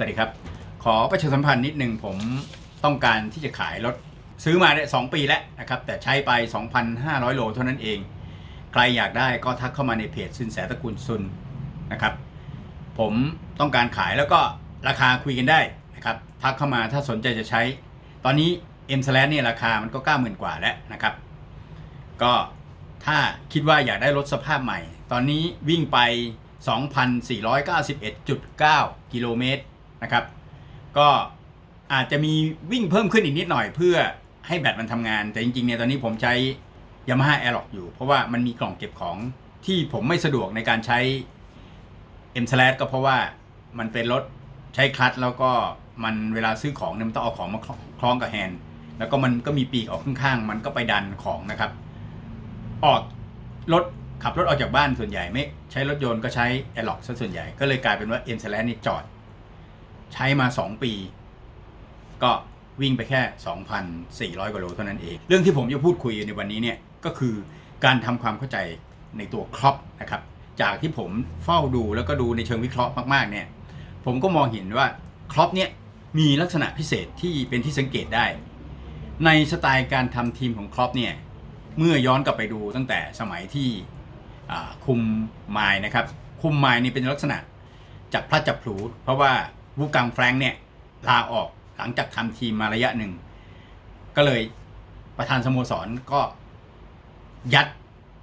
สวัสดีครับ ขอประชาสัมพันธ์นิดนึงผมต้องการที่จะขายรถซื้อมาได้2ปีแล้วนะครับ แต่ใช้ไป 2,500 โลเท่านั้นเอง ใครอยากได้ก็ทักเข้ามาในเพจซินแสตระกูลซุนนะครับ ผมต้องการขายแล้วก็ราคาคุยกันได้นะครับ ทักเข้ามาถ้าสนใจจะใช้ ตอนนี้ M s l a s เนี่ยราคามันก็ 90,000 กว่าแล้วนะครับ ก็ถ้าคิดว่าอยากได้รถสภาพใหม่ ตอนนี้วิ่งไป 2,491.9 กิโลเมตร นะครับ ก็อาจจะมีวิ่งเพิ่มขึ้นอีกนิดหน่อยเพื่อให้แบตมันทำงาน แต่จริงๆเนี่ยตอนนี้ผมใช้ Yamaha Airlock อยู่ เพราะว่ามันมีกล่องเก็บของที่ผมไม่สะดวกในการใช้ M s l a s ก็เพราะว่ามันเป็นรถใช้คลัตช์แล้วก็มันเวลาซื้อของเนี่ยมันต้องเอาของมาคล้องกับแฮนด์แล้วก็มันก็มีปีกออกข้างๆ มันก็ไปดันของนะครับ ออกรถขับรถออกจากบ้านส่วนใหญ่ไม่ใช้รถยนต์ก็ใช้แอร์ล็อกซะส่วนใหญ่ก็เลยกลายเป็นว่า M s l a s นี่จอด ใช้มา 2 ปี ก็วิ่งไปแค่ 2,400กว่าโลเท่านั้นเอง เรื่องที่ผมจะพูดคุยในวันนี้เนี่ยก็คือการทำความเข้าใจในตัวครอปนะครับ จากที่ผมเฝ้าดูแล้วก็ดูในเชิงวิเคราะห์มากๆเนี่ยผมก็มองเห็นว่าครอปเนี่ยมีลักษณะพิเศษที่เป็นที่สังเกตได้ ในสไตล์การทำทีมของครอปเนี่ยเมื่อย้อนกลับไปดูตั้งแต่สมัยที่คุมไมล์นะครับ คุมไมล์นี่เป็นลักษณะจับพลัดจับผลูเพราะว่า วูกังแฟรงค์เนี่ยลาออกหลังจากทำทีมมาระยะหนึ่ง ก็เลยประธานสโมสรก็ยัด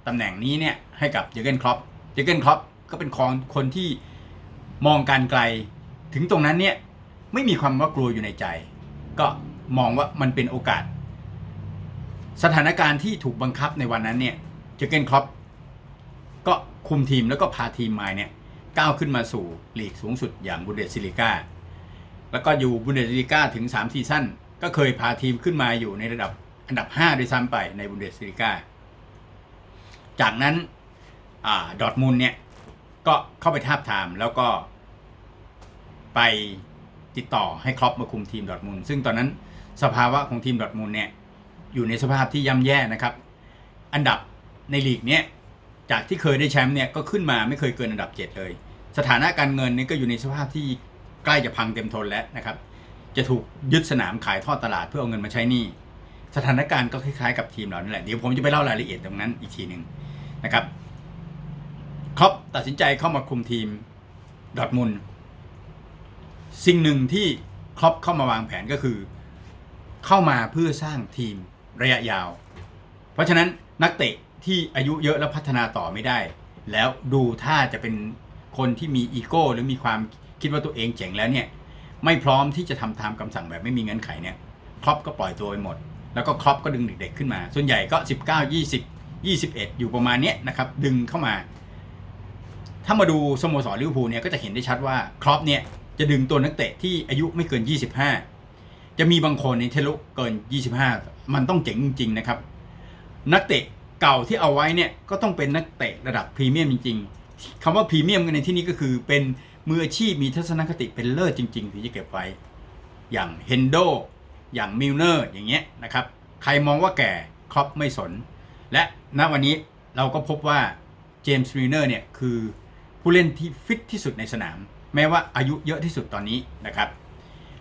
ตำแหน่งนี้เนี่ยให้กับเจเกนครอปเจเกนครอปก็เป็นคนคนที่มองการไกล ถึงตรงนั้นเนี่ยไม่มีความว่ากลัวอยู่ในใจ ก็มองว่ามันเป็นโอกาส สถานการณ์ที่ถูกบังคับในวันนั้นเนี่ยเจเกนครอปก็คุมทีมแล้วก็พาทีมมาเนี่ย ก้าวขึ้นมาสู่ลีกสูงสุดอย่างบุนเดสซิลิก้าแล้วก็อยู่บุนเดสซิลิก้าถึง3ซีซั่นก็เคยพาทีมขึ้นมาอยู่ในระดับอันดับ 5 ด้วยซ้ำไปในบุนเดสซิลิก้าจากนั้นอดอทมุนด์เนี่ยก็เข้าไปทาบทามแล้วก็ไปติดต่อให้ครอปมาคุมทีมดอทมุนด์ซึ่งตอนนั้นสภาวะของทีมดอทมุนด์เนี่ยอยู่ในสภาพที่ย่ำแย่นะครับ อันดับในลีกเนี่ย จากที่เคยได้แชมป์เนี่ยก็ขึ้นมาไม่เคยเกินอันดับ 7 เลย สถานะการเงินนี่ก็อยู่ในสภาพที่ใกล้จะพังเต็มทนแล้วนะครับ จะถูกยึดสนามขายทอดตลาดเพื่อเอาเงินมาใช้หนี้สถานการณ์ก็คล้ายๆกับทีมเรานั่นแหละเดี๋ยวผมจะไปเล่ารายละเอียดตรงนั้นอีกทีหนึ่งนะครับครอปตัดสินใจเข้ามาคุมทีมดอทมุนสิ่งหนึ่งที่ครอปเข้ามาวางแผนก็คือ เข้ามาเพื่อสร้างทีมระยะยาว เพราะฉะนั้นนักเตะ ที่อายุเยอะแล้วพัฒนาต่อไม่ได้ แล้วดูถ้าจะเป็นคนที่มีอีโก้หรือมีความคิดว่าตัวเองเจ๋งแล้วเนี่ย ไม่พร้อมที่จะทำตามคำสั่งแบบไม่มีเงื่อนไขเนี่ยครอปก็ปล่อยตัวไปหมด แล้วก็ครอปก็ดึงเด็กๆขึ้นมา ส่วนใหญ่ก็ 19 20 21 อยู่ประมาณเนี้ยนะครับดึงเข้ามา ถ้ามาดูสโมสรลิเวอร์พูลเนี่ยก็จะเห็นได้ชัดว่าครอปเนี่ยจะดึงตัวนักเตะที่อายุไม่เกิน 25 จะมีบางคนในเทลุเกิน 25 มันต้องเจ๋งจริงๆนะครับ นักเตะ เก่าที่เอาไว้เนี่ยก็ต้องเป็นนักเตะระดับพรีเมียมจริง ๆคำว่าพรีเมียมในที่นี้ก็คือเป็นมืออาชีพมีทัศนคติเป็นเลิศจริงๆที่จะเก็บไว้ อย่างเฮนโดอย่างมิลเนอร์อย่างเงี้ยนะครับใครมองว่าแก่ครอปไม่สน และณวันนี้เราก็พบว่าเจมส์มิลเนอร์เนี่ยคือผู้เล่นที่ฟิตที่สุดในสนาม แม้ว่าอายุเยอะที่สุดตอนนี้นะครับ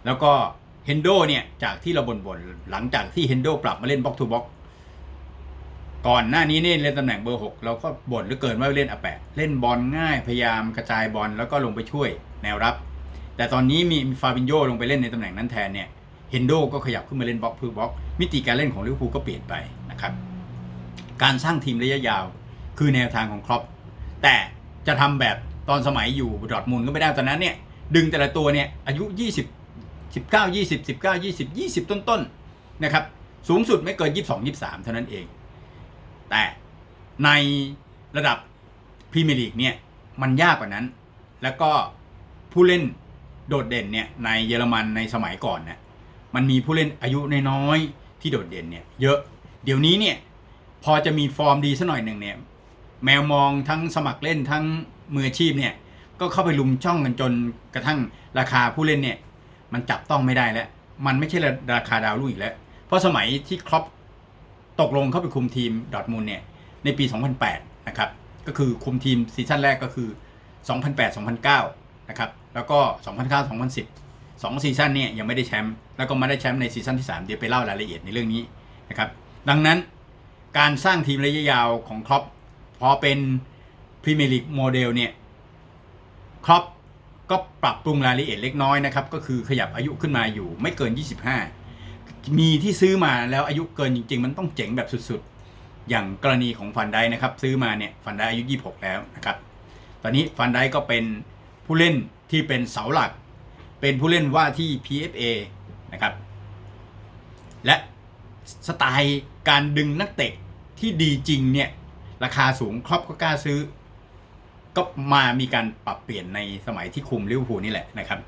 แล้วก็เฮนโดเนี่ยจากที่เราบ่นๆหลังจากที่เฮนโดปรับมาเล่นบ็อกทูบ็อก ก่อนหน้านี้เนี่ยเล่นตำแหน่งเบอร์ 6 เราก็บ่นเหลือเกินว่าเล่นอแปะเล่นบอลง่ายพยายามกระจายบอลแล้วก็ลงไปช่วยแนวรับ แต่ตอนนี้มีฟาบินโยลงไปเล่นในตำแหน่งนั้นแทนเนี่ยเฮนโดก็ขยับขึ้นมาเล่นบล็อกพื้นบล็อก มิติการเล่นของลิเวอร์พูลก็เปลี่ยนไปนะครับ การสร้างทีมระยะยาวคือแนวทางของครอปแต่จะทำแบบตอนสมัยอยู่ดอร์ทมุนด์ก็ไม่ได้ตอนนั้นเนี่ยดึงแต่ละตัวเนี่ยอายุ 20 19 20 19 20 20 ต้นๆนะครับสูงสุดไม่เกิน 22 23 เท่านั้นเอง แต่ในระดับพรีเมียร์ลีกเนี่ยมันยากกว่านั้น แล้วก็ผู้เล่นโดดเด่นเนี่ยในเยอรมันในสมัยก่อนเนี่ยมันมีผู้เล่นอายุน้อยๆที่โดดเด่นเนี่ยเยอะเดี๋ยวนี้เนี่ยพอจะมีฟอร์มดีสักหน่อยหนึ่งเนี่ยแมวมองทั้งสมัครเล่นทั้งมืออาชีพเนี่ยก็เข้าไปลุมช่องกันจนกระทั่งราคาผู้เล่นเนี่ยมันจับต้องไม่ได้แล้ว มันไม่ใช่ราคาดาวรุ่งอีกแล้ว เพราะสมัยที่ครอป ตกลงเข้าไปคุมทีมดอทมุนเนี่ยในปี 2008 นะครับ ก็คือคุมทีมซีซั่นแรกก็คือ 2008-2009 นะครับ แล้วก็ 2009-2010สองซีซั่นเนี่ยยังไม่ได้แชมป์แล้วก็มาได้แชมป์ในซีซั่นที่ 3 เดี๋ยวไปเล่ารายละเอียดในเรื่องนี้นะครับดังนั้นการสร้างทีมระยะยาวของครอปพอเป็นพรีเมียร์ลีกโมเดลเนี่ยครอปก็ปรับปรุงรายละเอียดเล็กน้อยนะครับ ก็คือขยับอายุขึ้นมาอยู่ไม่เกิน 25 มีที่ซื้อมาแล้วอายุเกินจริง ๆ มันต้องเจ๋งแบบสุดๆ อย่างกรณีของฟันได้นะครับ ซื้อมาเนี่ยฟันได้อายุ 26 แล้วนะครับ ตอนนี้ฟันได้ก็เป็นผู้เล่นที่เป็นเสาหลัก เป็นผู้เล่นว่าที่ PFA นะครับ และสไตล์การดึงนักเตะที่ดีจริงเนี่ยราคาสูงครอบก็กล้าซื้อ ก็มามีการปรับเปลี่ยนในสมัยที่คุมลิเวอร์พูลนี่แหละนะครับ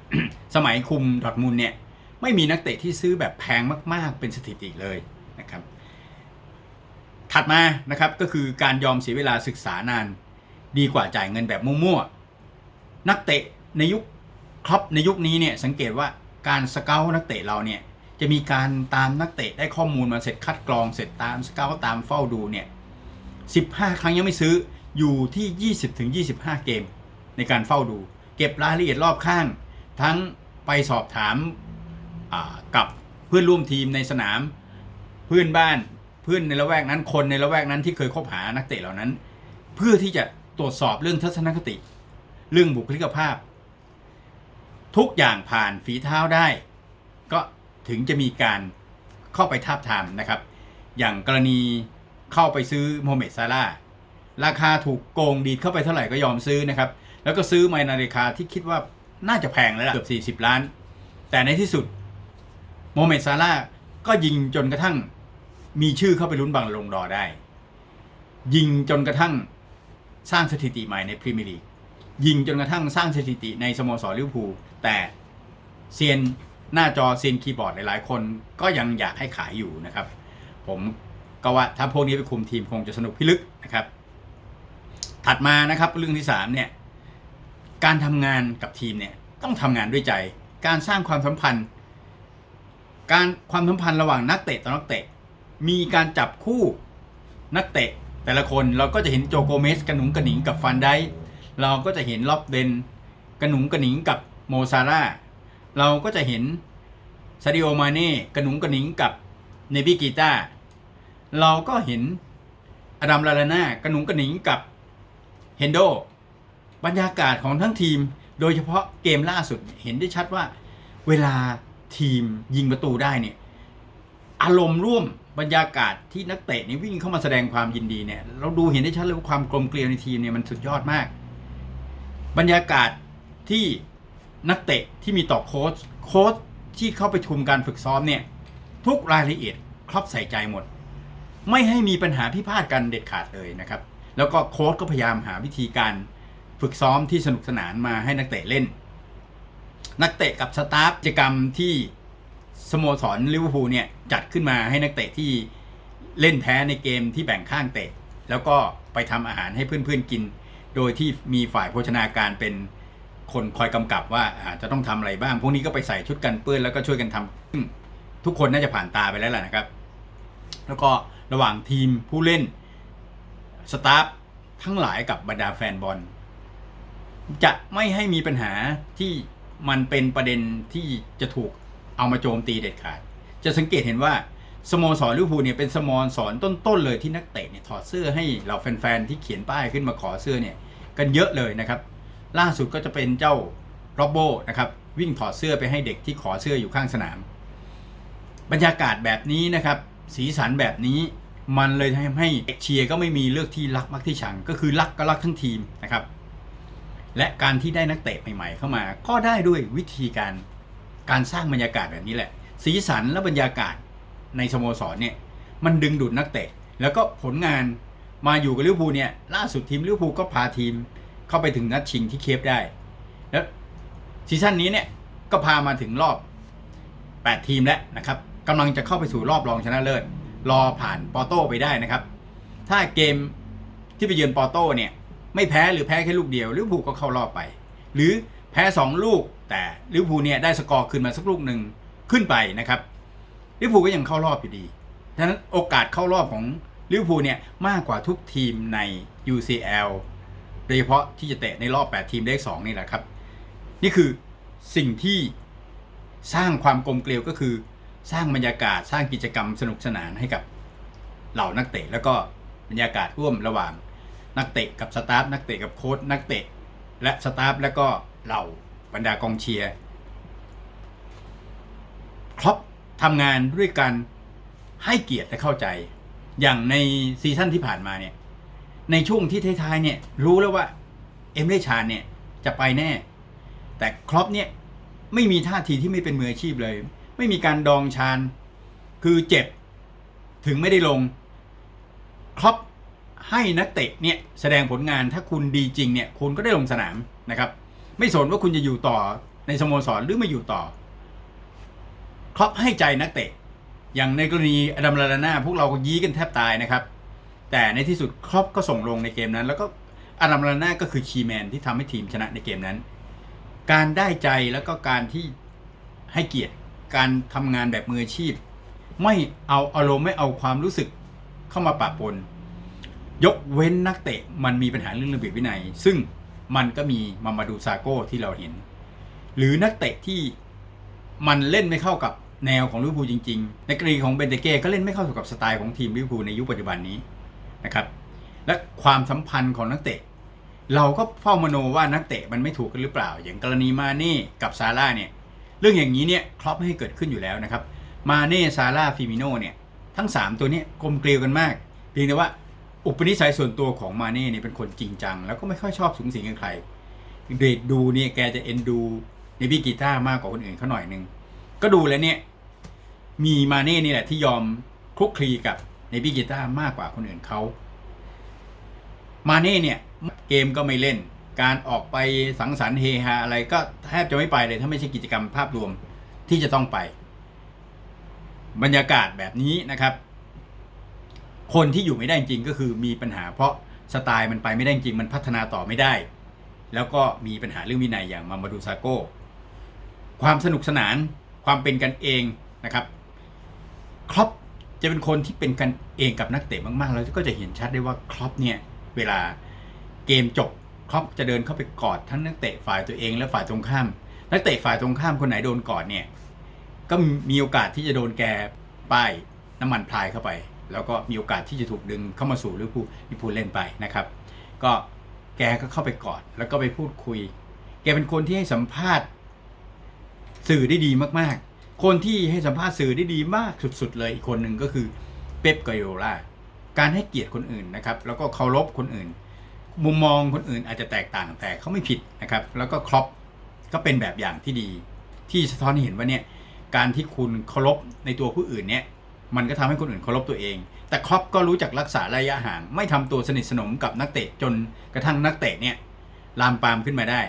สมัยคุมดอทมุนด์เนี่ย ไม่มีนักเตะที่ซื้อแบบแพงมากๆ เป็นสถิติเลยนะครับ ถัดมานะครับก็คือการยอมเสียเวลาศึกษานาน ดีกว่าจ่ายเงินแบบมั่วๆนักเตะในยุคครอปในยุคนี้เนี่ยสังเกตว่าการสเกลนักเตะเราเนี่ยจะมีการตามนักเตะได้ข้อมูลมาเสร็จคัดกรองเสร็จตามสเกลตามเฝ้าดูเนี่ย15 ครั้งยังไม่ซื้ออยู่ที่ 20ถึง25 เกม ในการเฝ้าดู เก็บรายละเอียดรอบข้าง ทั้งไปสอบถาม กับเพื่อนร่วมทีมในสนาม เพื่อนบ้านเพื่อนในละแวกนั้น คนในละแวกนั้นที่เคยคบหานักเตะเหล่านั้น เพื่อที่จะตรวจสอบเรื่องทัศนคติ เรื่องบุคลิกภาพ ทุกอย่างผ่านฝีเท้าได้ ก็ถึงจะมีการเข้าไปทาบทามนะครับ อย่างกรณีเข้าไปซื้อโมเมดซาร่าราคาถูกโกงดีดเข้าไปเท่าไหร่ก็ยอมซื้อนะครับ แล้วก็ซื้อมาในราคาที่คิดว่าน่าจะแพงแล้วล่ะเกือบ40 ล้าน แต่ในที่สุด มฮัมเมดซาร่าก็ยิงจนกระทั่งมีชื่อเข้าไปลุ้นบังลงดอได้ ยิงจนกระทั่งสร้างสถิติใหม่ในพรีเมียร์ลีกยิงจนกระทั่งสร้างสถิติในสโมสรลิเวอร์พูลแต่เซียนหน้าจอเซียนคีย์บอร์ดหลายๆ คนก็ยังอยากให้ขายอยู่นะครับ ผมก็ว่าถ้าพวกนี้ไปคุมทีมคงจะสนุกพิลึกนะครับ ถัดมานะครับเรื่องที่3เนี่ยการทำงานกับทีมเนี่ยต้องทำงานด้วยใจ การสร้างความสัมพันธ์ การความสัมพันธ์ระหว่างนักเตะต่อนักเตะ มีการจับคู่นักเตะ แต่ละคนเราก็จะเห็นโจโกเมสกระหนุงกระหนิงกับฟันไดเราก็จะเห็นล็อบเดนกระหนุงกระหนิงกับโมซาร่าเราก็จะเห็นซาดิโอมาเน่กระหนุงกระหนิงกับเนบิกีตาเราก็เห็นอดัมลาลาน่ากระหนุงกระหนิงกับเฮนโดบรรยากาศของทั้งทีม โดยเฉพาะเกมล่าสุดเห็นได้ชัดว่าเวลา ทีมยิงประตูได้เนี่ยอารมณ์ร่วมบรรยากาศที่นักเตะนี่วิ่งเข้ามาแสดงความยินดีเนี่ยเราดูเห็นได้ชัดเลยว่าความกลมเกลียวในทีมเนี่ยมันสุดยอดมาก บรรยากาศที่นักเตะที่มีต่อโค้ชโค้ชที่เข้าไปชุมการฝึกซ้อมเนี่ยทุกรายละเอียดครอบใส่ใจหมด ไม่ให้มีปัญหาพิพาทกันเด็ดขาดเลยนะครับ แล้วก็โค้ชก็พยายามหาวิธีการฝึกซ้อมที่สนุกสนานมาให้นักเตะเล่น นักเตะกับสตาฟกิจกรรมที่สโมสรลิเวอร์พูลเนี่ยจัดขึ้นมาให้นักเตะที่เล่นแพ้ในเกมที่แบ่งข้างเตะ แล้วก็ไปทำอาหารให้เพื่อนๆกิน โดยที่มีฝ่ายโภชนาการเป็นคนคอยกำกับว่าอาจะต้องทำอะไรบ้าง พวกนี้ก็ไปใส่ชุดกันเปื้อนแล้วก็ช่วยกันทำซึ่งทุกคนน่าจะผ่านตาไปแล้วแหละนะครับ แล้วก็ระหว่างทีมผู้เล่นสตาฟทั้งหลายกับบรรดาแฟนบอลจะไม่ให้มีปัญหาที่ มันเป็นประเด็นที่จะถูกเอามาโจมตีเด็ดขาด จะสังเกตเห็นว่าสโมสรลิเวอร์พูลเนี่ยเป็นสโมสรต้นๆเลยที่นักเตะเนี่ยถอดเสื้อให้เหล่าแฟนๆที่เขียนป้ายขึ้นมาขอเสื้อเนี่ยกันเยอะเลยนะครับ ล่าสุดก็จะเป็นเจ้าโรบโบนะครับวิ่งถอดเสื้อไปให้เด็กที่ขอเสื้ออยู่ข้างสนาม บรรยากาศแบบนี้นะครับ สีสันแบบนี้มันเลยทำให้เชียร์ก็ไม่มีเลือกที่รักมักที่ชัง ก็คือรักก็รักทั้งทีมนะครับ และการที่ได้นักเตะใหม่ๆ เข้ามา ก็ได้ด้วยวิธีการการสร้างบรรยากาศแบบนี้แหละ สีสันและบรรยากาศในสโมสรเนี่ยมันดึงดูดนักเตะ แล้วก็ผลงานมาอยู่กับลิเวอร์พูลเนี่ยล่าสุดทีมลิเวอร์พูลก็พาทีมเข้าไปถึงนัดชิงที่เคปได้ แล้วซีซั่นนี้เนี่ยก็พามาถึงรอบ 8 ทีมแล้วนะครับกำลังจะเข้าไปสู่รอบรองชนะเลิศรอผ่านปอร์โต้ไปได้นะครับ ถ้าเกมที่ไปเยือนปอร์โต้เนี่ย ไม่แพ้หรือแพ้แค่ลูกเดียวลิเวอร์พูลก็เข้ารอบไป หรือแพ้2ลูกแต่ลิเวอร์พูลเนี่ยได้สกอร์ขึ้นมาสักลูกหนึ่งขึ้นไปนะครับลิเวอร์พูลก็ยังเข้ารอบอยู่ดีฉะนั้นโอกาสเข้ารอบของลิเวอร์พูลเนี่ยมากกว่าทุกทีมใน UCL โดยเฉพาะที่จะเตะในรอบ 8 ทีมเลข2นี่แหละครับ นี่คือสิ่งที่สร้างความกลมเกลียวก็คือ สร้างบรรยากาศสร้างกิจกรรมสนุกสนานให้กับเหล่านักเตะ แล้วก็บรรยากาศร่วมระหว่าง นักเตะกับสตาฟนักเตะกับโค้ชนักเตะ และสตาฟแล้วก็เหล่าบรรดากองเชียร์ครอปทำงานด้วยการให้เกียรติและเข้าใจ อย่างในซีซั่นที่ผ่านมาเนี่ย ในช่วงที่ท้ายๆเนี่ย รู้แล้วว่าเอ็มเลชานเนี่ยจะไปแน่ แต่ครอปเนี่ยไม่มีท่าทีที่ไม่เป็นมืออาชีพเลย ไม่มีการดองชานคือเจ็บ ถึงไม่ได้ลงครอป ให้นักเตะเนี่ยแสดงผลงานถ้าคุณดีจริงเนี่ยคุณก็ได้ลงสนามนะครับไม่สนว่าคุณจะอยู่ต่อในสโมสรหรือไม่อยู่ต่อครอปให้ใจนักเตะ อย่างในกรณีอดัมลาลาน่าพวกเราก็ยี้กันแทบตายนะครับ แต่ในที่สุดครอปก็ส่งลงในเกมนั้น แล้วก็อดัมลาลาน่าก็คือคีแมนที่ทำให้ทีมชนะในเกมนั้น การได้ใจแล้วก็การที่ให้เกียรติการทำงานแบบมืออาชีพ ไม่เอาอารมณ์ไม่เอาความรู้สึกเข้ามาปะปน ยกเว้นนักเตะมันมีปัญหาเรื่องระเบียบวินัย ซึ่งมันก็มีมามาดูซาโก้ที่เราเห็น หรือนักเตะที่มันเล่นไม่เข้ากับแนวของลิเวอร์พูลจริงๆ ในกรณีของเบนเตเก้ก็เล่นไม่เข้ากับสไตล์ของทีมลิเวอร์พูลในยุคปัจจุบันนี้นะครับ และความสัมพันธ์ของนักเตะ เราก็เฝ้ามโนว่านักเตะมันไม่ถูกกันหรือเปล่า อย่างกรณีมาเน่กับซาร่าเนี่ยเรื่องอย่างนี้เนี่ยครอปไม่ให้เกิดขึ้นอยู่แล้วนะครับ มาเน่ซาร่าฟิมิโนเนี่ยทั้ง 3 ตัวนี้กลมเกลียวกันมาก เพียงแต่ว่า อุปนิสัยส่วนตัวของมาเน่เนี่ยเป็นคนจริงจัง แล้วก็ไม่ค่อยชอบสูงสิงกับใคร เดดดูเนี่ยแกจะเอ็นดูในบี้กีตาร์มากกว่าคนอื่นเขาหน่อยนึง ก็ดูแล้วเนี่ย มีมาเน่นี่แหละที่ยอมคลุกคลีกับในบี้กีตาร์มากกว่าคนอื่นเขามาเน่เนี่ยเกมก็ไม่เล่น การออกไปสังสรรค์เฮฮาอะไรก็แทบจะไม่ไปเลยถ้าไม่ใช่กิจกรรมภาพรวมที่จะต้องไป บรรยากาศแบบนี้นะครับ คนที่อยู่ไม่ได้จริงก็คือมีปัญหาเพราะสไตล์มันไปไม่ได้จริงมันพัฒนาต่อไม่ได้ แล้วก็มีปัญหาเรื่องวินัยอย่างมามาดูซาโก้ความสนุกสนานความเป็นกันเองนะครับครอปจะเป็นคนที่เป็นกันเองกับนักเตะมากๆ แล้วก็จะเห็นชัดได้ว่าครอปเนี่ยเวลาเกมจบครอปจะเดินเข้าไปกอดทั้งนักเตะฝ่ายตัวเองและฝ่ายตรงข้าม นักเตะฝ่ายตรงข้ามคนไหนโดนกอดเนี่ยก็มีโอกาสที่จะโดนแกป้ายน้ำมันพรายเข้าไป แล้วก็มีโอกาสที่จะถูกดึงเข้ามาสู่ลิเวอร์พูลลิเวอร์พูลเล่นไปนะครับ ก็แกก็เข้าไปกอดแล้วก็ไปพูดคุย แกเป็นคนที่ให้สัมภาษณ์สื่อได้ดีมากๆ คนที่ให้สัมภาษณ์สื่อได้ดีมากสุดๆ เลยอีกคนหนึ่งก็คือเป๊ปกาโยล่าการให้เกียรติคนอื่นนะครับ แล้วก็เคารพคนอื่น มุมมองคนอื่นอาจจะแตกต่างแต่เขาไม่ผิดนะครับ แล้วก็ครอปก็เป็นแบบอย่างที่ดี ที่สะท้อนเห็นว่าเนี่ยการที่คุณเคารพในตัวผู้อื่นเนี่ย มันก็ทำให้คนอื่นเคารพตัวเอง แต่ครอปก็รู้จักรักษาระยะห่าง ไม่ทำตัวสนิทสนมกับนักเตะจนกระทั่งนักเตะเนี่ยลามปามขึ้นมาได้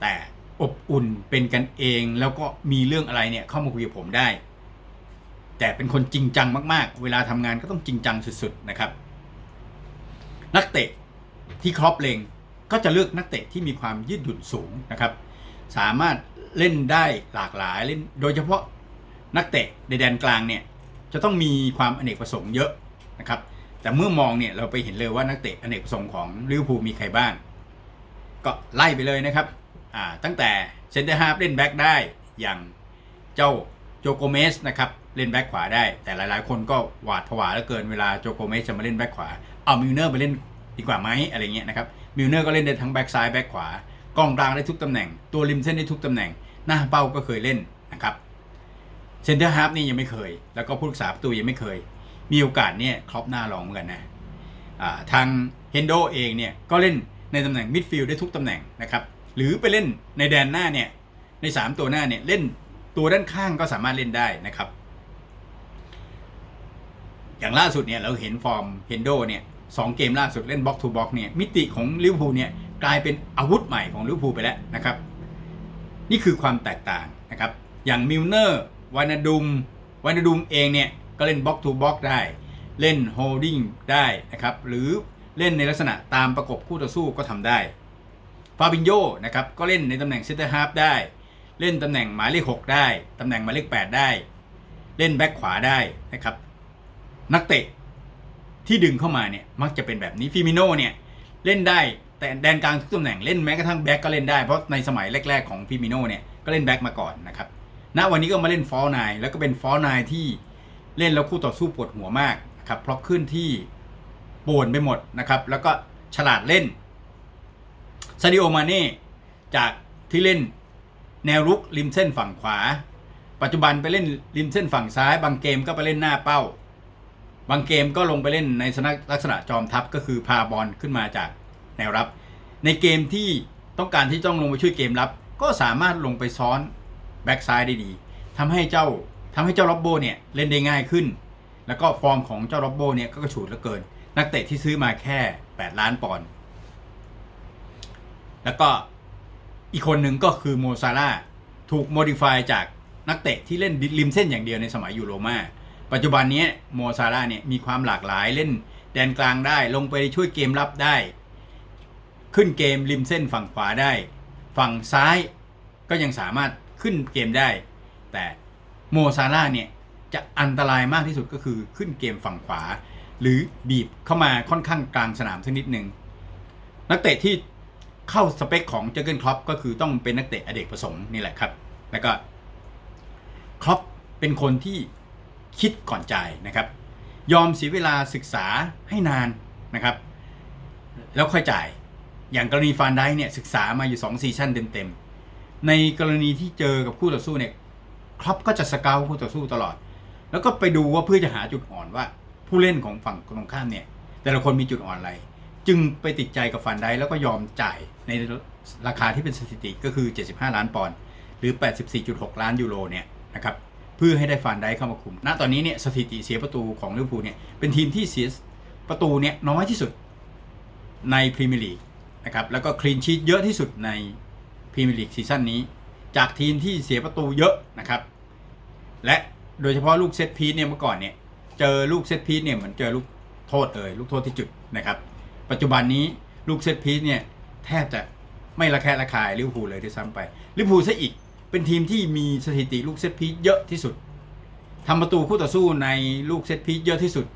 แต่อบอุ่นเป็นกันเองแล้วก็มีเรื่องอะไรเนี่ยเข้ามาคุยกับผมได้ แต่เป็นคนจริงจังมากๆ เวลาทำงานก็ต้องจริงจังสุดๆนะครับ นักเตะที่ครอปเลงก็จะเลือกนักเตะที่มีความยืดหยุ่นสูงนะครับ สามารถเล่นได้หลากหลายเล่นโดยเฉพาะนักเตะในแดนกลางเนี่ย จะต้องมีความอเนกประสงค์เยอะนะครับ แต่เมื่อมองเนี่ยเราไปเห็นเลยว่านักเตะอเนกประสงค์ของลิเวอร์พูลมีใครบ้าง ก็ไล่ไปเลยนะครับตั้งแต่เซนเตอร์ฮาร์ฟเล่นแบ็กได้อย่างเจ้าโจโกเมสนะครับเล่นแบ็กขวาได้ แต่หลายๆ คนก็หวาดผวาเหลือเกินเวลาโจโกเมสจะมาเล่นแบ็กขวาเอามิลเนอร์ไปเล่นดีกว่าไหมอะไรเงี้ยนะครับมิลเนอร์ก็เล่นได้ทั้งแบ็กซ้ายแบ็กขวากองกลางได้ทุกตำแหน่ง ตัวริมเส้นได้ทุกตำแหน่ง หน้าเป้าก็เคยเล่นนะครับ เซนเตอร์ฮาร์ฟนี่ยังไม่เคย แล้วก็ผู้รักษาประตูยังไม่เคย มีโอกาสเนี่ยครอบหน้าลองเหมือนกันนะทางเฮนโดเองเนี่ยก็เล่นในตำแหน่งมิดฟิลด์ได้ทุกตำแหน่งนะครับ หรือไปเล่นในแดนหน้าเนี่ยใน 3 ตัวหน้าเนี่ยเล่นตัวด้านข้างก็สามารถเล่นได้นะครับ อย่างล่าสุดเนี่ยเราเห็นฟอร์มเฮนโดเนี่ยสองเกมล่าสุดเล่นบ็อกทูบ็อกเนี่ยมิติของลิเวอร์พูลเนี่ยกลายเป็นอาวุธใหม่ของลิเวอร์พูลไปแล้วนะครับ นี่คือความแตกต่างนะครับ อย่างมิลเนอร์ วานาดุมวานาดุมเองเนี่ยก็เล่นบล็อกทูบล็อกได้ เล่นโฮลดิ้งได้นะครับหรือเล่นในลักษณะตามประกบคู่ต่อสู้ก็ทำได้ฟาบินโยนะครับก็เล่นในตำแหน่งเซนเตอร์ฮาร์ฟได้ เล่นตำแหน่งหมายเลข6ได้ ตำแหน่งหมายเลข8ได้ เล่นแบ็คขวาได้นะครับนักเตะที่ดึงเข้ามาเนี่ยมักจะเป็นแบบนี้ฟิมิโนเนี่ยเล่นได้แต่แดนกลางทุกตำแหน่งเล่นแม้กระทั่งแบ็คก็เล่นได้เพราะในสมัยแรก ๆ ของฟิมิโนเนี่ยก็เล่นแบ็คมาก่อนนะครับ ณวันนี้ก็มาเล่นฟอลไนแล้วก็เป็นฟอลไนที่เล่นแล้วคู่ต่อสู้ปวดหัวมากนะครับเพราะขึ้นที่ป่วนไปหมดนะครับ แล้วก็ฉลาดเล่นซาดิโอมาเน่จากที่เล่นแนวรุกริมเส้นฝั่งขวา ปัจจุบันไปเล่นริมเส้นฝั่งซ้าย บางเกมก็ไปเล่นหน้าเป้า บางเกมก็ลงไปเล่นในลักษณะจอมทัพก็คือพาบอลขึ้นมาจากแนวรับ ในเกมที่ต้องการที่ต้องลงไปช่วยเกมรับ ก็สามารถลงไปซ้อน แบ็กซ้ายได้ดีทำให้เจ้าทำให้เจ้าล็อบโบเนี่ยเล่นได้ง่ายขึ้น แล้วก็ฟอร์มของเจ้าล็อบโบเนี่ยก็กระฉูดเหลือเกิน นักเตะที่ซื้อมาแค่ 8 ล้านปอนด์แล้วก็อีกคนหนึ่งก็คือโมซาร่าถูกโมดิฟายจากนักเตะที่เล่นริมเส้นอย่างเดียวในสมัยยูโรมาปัจจุบันนี้โมซาร่าเนี่ยมีความหลากหลายเล่นแดนกลางได้ลงไปช่วยเกมรับได้ ขึ้นเกมริมเส้นฝั่งขวาได้ ฝั่งซ้ายก็ยังสามารถ ขึ้นเกมได้ แต่โมซาร่าเนี่ยจะอันตรายมากที่สุดก็คือขึ้นเกมฝั่งขวา หรือบีบเข้ามาค่อนข้างกลางสนามสักนิดหนึ่งนักเตะที่เข้าสเปคของเจอร์เกนครอปก็คือต้องเป็นนักเตะอเดกประสงค์นี่แหละครับ แล้วก็ครอปเป็นคนที่คิดก่อนจ่ายนะครับ ยอมเสียเวลาศึกษาให้นานนะครับ แล้วค่อยจ่าย อย่างกรณีฟานได้เนี่ยศึกษามาอยู่2ซีซั่นเต็มๆ ในกรณีที่เจอกับคู่ต่อสู้เนี่ยครอปก็จะสเกลคู่ต่อสู้ตลอด แล้วก็ไปดูว่าเพื่อจะหาจุดอ่อนว่า ผู้เล่นของฝั่งตรงข้ามเนี่ย แต่ละคนมีจุดอ่อนอะไร จึงไปติดใจกับฟันไดแล้วก็ยอมจ่ายในราคาที่เป็นสถิติก็คือ 75 ล้านปอนด์หรือ 84.6 ล้านยูโรเนี่ยนะครับเพื่อให้ได้ฟันไดเข้ามาคุม ณ ตอนนี้เนี่ยสถิติเสียประตูของลิเวอร์พูลเนี่ยเป็นทีมที่เสียประตูเนี่ยน้อยที่สุดในพรีเมียร์ลีกนะครับแล้วก็คลีนชีตเยอะที่สุดใน พรีเมียร์ลีกซีซั่นนี้ จากทีมที่เสียประตูเยอะนะครับ และโดยเฉพาะลูกเซตพีซเนี่ยเมื่อก่อนเนี่ยเจอลูกเซตพีซเนี่ยเหมือนเจอลูกโทษเลยลูกโทษที่จุดนะครับ ปัจจุบันนี้ลูกเซตพีซเนี่ยแทบจะไม่ระแคะระคายลิเวอร์พูลเลยด้วยซ้ำไปลิเวอร์พูลซะอีกเป็นทีมที่มีสถิติลูกเซตพีซเยอะที่สุดทำประตูคู่ต่อสู้ในลูกเซตพีซเยอะที่สุด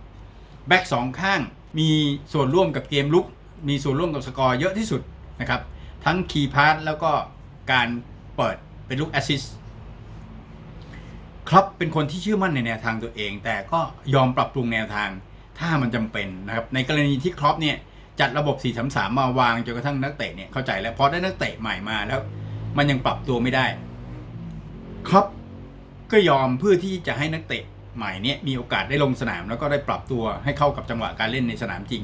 แบ็กสองข้างมีส่วนร่วมกับเกมลุกมีส่วนร่วมกับสกอร์เยอะที่สุดนะครับ ทั้งคีย์พาสแล้วก็การเปิดเป็นลูกแอสซิสครับเป็นคนที่เชื่อมั่นในแนวทางตัวเอง แต่ก็ยอมปรับปรุงแนวทางถ้ามันจำเป็นนะครับ ในกรณีที่ครอปเนี่ยจัดระบบ 4-3-3 มาวางจนกระทั่งนักเตะเนี่ยเข้าใจแล้วพอได้นักเตะใหม่มาแล้ว มันยังปรับตัวไม่ได้ ครอปก็ยอมเพื่อที่จะให้นักเตะใหม่เนี่ยมีโอกาสได้ลงสนาม แล้วก็ได้ปรับตัวให้เข้ากับจังหวะการเล่นในสนามจริง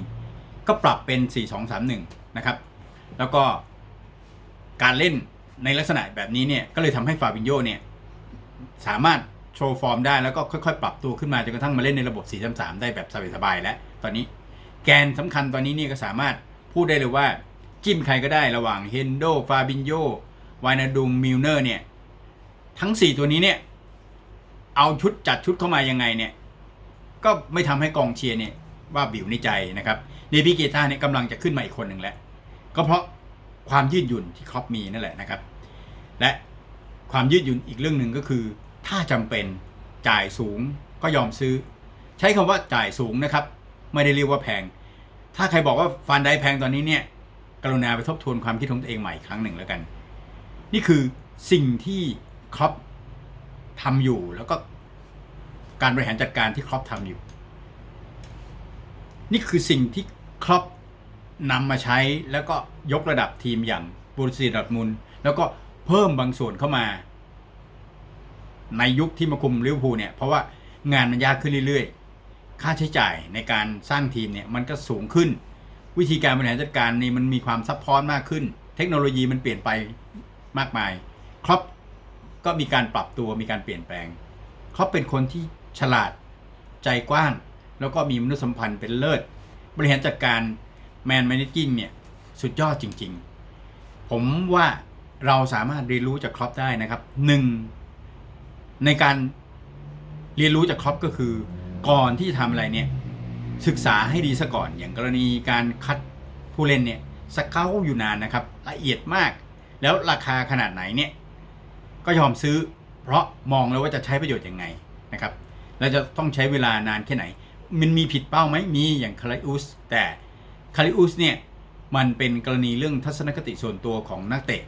ก็ปรับเป็น 4-2-3-1 นะครับ แล้วก็ การเล่นในลักษณะแบบนี้เนี่ยก็เลยทำให้ฟาบินโยเนี่ยสามารถโชว์ฟอร์มได้แล้วก็ค่อยๆ ปรับตัวขึ้นมาจนกระทั่งมาเล่นในระบบ 4-3-3 ได้แบบสบายๆแล้ว ตอนนี้แกนสำคัญตอนนี้เนี่ยก็สามารถพูดได้เลยว่าจิ้มใครก็ได้ระหว่างเฮนโดฟาบินโยวานาดุมมิลเนอร์เนี่ยทั้ง 4 ตัวนี้เนี่ยเอาชุดจัดชุดเข้ามายังไงเนี่ยก็ไม่ทำให้กองเชียร์เนี่ยว่าบิวในใจนะครับเดวิเกต้าเนี่ยกำลังจะขึ้นมาอีกคนหนึ่งแล้ว ก็เพราะ ความยืดหยุ่นที่ครอปมีนั่นแหละนะครับ และความยืดหยุ่นอีกเรื่องหนึ่งก็คือ ถ้าจำเป็นจ่ายสูงก็ยอมซื้อ ใช้คำว่าจ่ายสูงนะครับ ไม่ได้เรียกว่าแพง ถ้าใครบอกว่าฟันไดแพงตอนนี้เนี่ยกรุณาไปทบทวนความคิดของตัวเองใหม่อีกครั้งหนึ่งแล้วกัน นี่คือสิ่งที่ครอปทำอยู่แล้วก็การบริหารจัดการที่ครอปทำอยู่ นี่คือสิ่งที่ครอป นำมาใช้แล้วก็ยกระดับทีมอย่างบูรซีดอร์ทมุนแล้วก็เพิ่มบางส่วนเข้ามา ในยุคที่มาคุมลิเวอร์พูลเนี่ย เพราะว่างานมันยากขึ้นเรื่อยๆ ค่าใช้จ่ายในการสร้างทีมเนี่ยมันก็สูงขึ้น วิธีการบริหารจัดการนี่มันมีความซับซ้อนมากขึ้น เทคโนโลยีมันเปลี่ยนไปมากมาย ครอปก็มีการปรับตัวมีการเปลี่ยนแปลงเขาเป็นคนที่ฉลาดใจกว้าง แล้วก็มีมนุษยสัมพันธ์เป็นเลิศ บริหารจัดการ แมนแมนจิ้งเนี่ยสุดยอดจริง ๆ ผมว่าเราสามารถเรียนรู้จากครอปได้นะครับหนึ่งในการเรียนรู้จากครอปก็คือ ก่อนที่จะทำอะไรเนี่ยศึกษาให้ดีซะก่อน อย่างกรณีการคัดผู้เล่นเนี่ยสเกลอยู่นานนะครับละเอียดมาก แล้วราคาขนาดไหนเนี่ยก็ยอมซื้อ เพราะมองแล้วว่าจะใช้ประโยชน์ยังไงนะครับแล้วจะต้องใช้เวลานานแค่ไหน มันมีผิดเป้าไหมมีอย่างคาริอุสแต่ คาริอุสเนี่ยมันเป็นกรณีเรื่องทัศนคติส่วนตัวของนักเตะ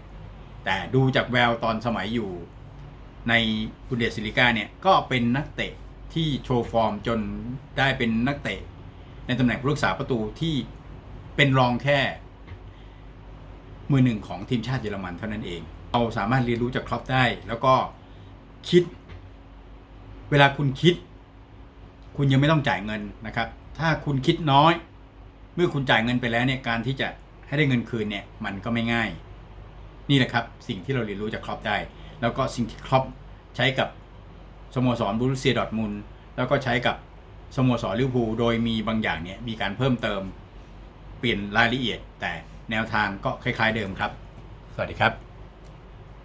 แต่ดูจากแววตอนสมัยอยู่ในบุนเดสลิกาเนี่ยก็เป็นนักเตะที่โชว์ฟอร์มจนได้เป็นนักเตะ ในตำแหน่งผู้รักษาประตูที่เป็นรองแค่ มือหนึ่งของทีมชาติเยอรมันเท่านั้นเอง เราสามารถเรียนรู้จากครอปได้ แล้วก็คิด เวลาคุณคิด คุณยังไม่ต้องจ่ายเงินนะครับ ถ้าคุณคิดน้อย เมื่อคุณจ่ายเงินไปแล้วเนี่ยการที่จะให้ได้เงินคืนเนี่ยมันก็ไม่ง่าย นี่แหละครับ สิ่งที่เราเรียนรู้จากครอปได้ แล้วก็สิ่งที่ครอปใช้กับสโมสรบรูเซียดอทมุนแล้วก็ใช้กับสโมสรลิเวอร์พูลโดยมีบางอย่างเนี่ยมีการเพิ่มเติม เปลี่ยนรายละเอียด แต่แนวทางก็คล้าย ๆเดิมครับ สวัสดีครับ